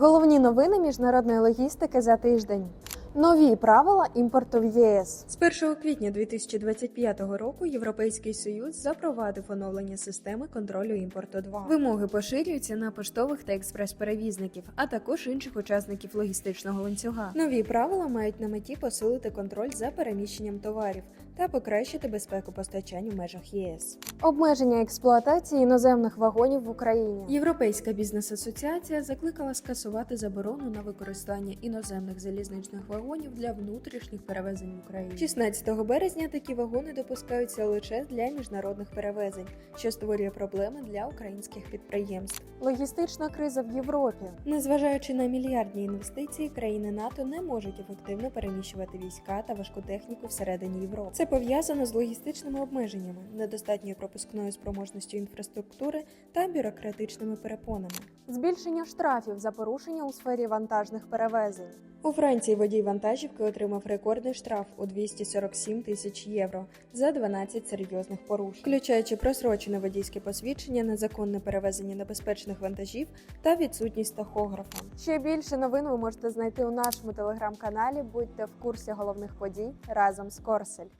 Головні новини міжнародної логістики за тиждень. Нові правила імпорту в ЄС з 1 квітня 2025 року Європейський Союз запровадив оновлення системи контролю імпорту 2. Вимоги поширюються на поштових та експрес-перевізників, а також інших учасників логістичного ланцюга. Нові правила мають на меті посилити контроль за переміщенням товарів та покращити безпеку постачань у межах ЄС. Обмеження експлуатації іноземних вагонів в Україні. Європейська бізнес-асоціація закликала скасувати заборону на використання іноземних залізничних вагонів для внутрішніх перевезень в Україні. 16 березня такі вагони допускаються лише для міжнародних перевезень, що створює проблеми для українських підприємств. Логістична криза в Європі. Незважаючи на мільярдні інвестиції, країни НАТО не можуть ефективно переміщувати війська та важку техніку всередині Європи. Це пов'язано з логістичними обмеженнями, недостатньою пропускною спроможністю інфраструктури та бюрократичними перепонами. Збільшення штрафів за порушення у сфері вантажних перевезень. У Франції водій вантажівки отримав рекордний штраф у 247 тисяч євро за 12 серйозних порушень, включаючи просрочене водійське посвідчення, незаконне перевезення небезпечних вантажів та відсутність тахографа. Ще більше новин ви можете знайти у нашому телеграм-каналі. Будьте в курсі головних подій разом з Корсель.